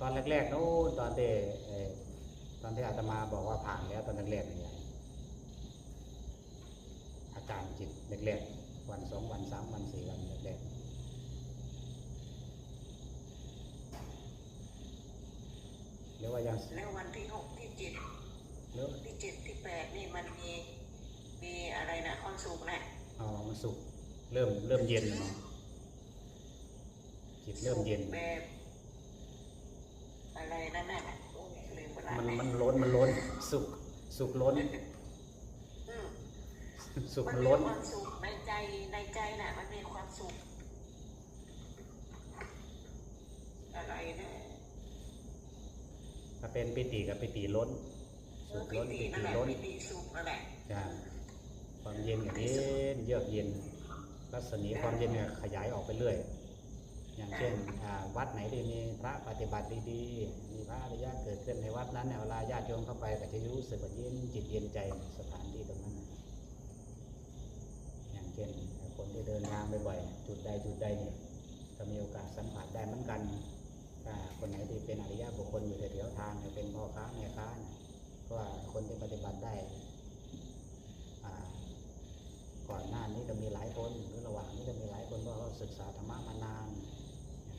ตอนแรกๆโน้นตอนที่เอ่อตอนที่อาตมาบอกว่าผ่านแล้วตอนแรกๆเนี่ยอาการจิตแรกๆวันสองวันสามวันสี่วันแรกๆหรือว่ายังแล้ววันที่หกที่เจ็ดหรือที่เจ็ดที่แปดนี่มันมีมีอะไรนะความสุขนะเอามันสุกเริ่มเริ่มเย็นเนาะจิตเริ่มเย็นสุขแบบอะไรนั่นน่ะโอ้ยลืมเวลา มัน ไห มันล้นมันล้น สุกสุกล้น อืมสุกมัมันนมีล้น ความสุขในใจในใจน่ะ มันมีความสุข อะไรนะถ้าเป็นปิติกับปิติล้นสุกปิล้นติปินั่ตินแหละล้น ปิติสุขนั่นแหละจ้ะความเย็นอย่างนี้เยือกเย็นรัศมีความเย็นเนี่ยขยายออกไปเรื่อย อย่างเช่นวัดไหนที่มีพระปฏิบัติดีๆ มีพระอริยะเกิดขึ้นในวัดนั้นเนี่ยเวลาญาติโยมเข้าไปก็จะรู้สึกว่าเย็นจิตเย็นใจในสถานที่ตรงนั้น อย่างเช่นคนที่เดินทางบ่อยๆจุดใดจุดใดเนี่ยก็มีโอกาสสัมผัสได้เหมือนกันถ้าคนไหนที่เป็นอริยะบุคคลอยู่แถวๆทางเนี่ยเป็นพ่อค้าแม่ค้าเนี่ยก็ว่าคนที่ปฏิบัติได้ก่อนหน้านี้ก็มีหลายคนหรือระหว่างนี้ก็มีหลายคนเพราะเขาศึกษาธรรมะมานาน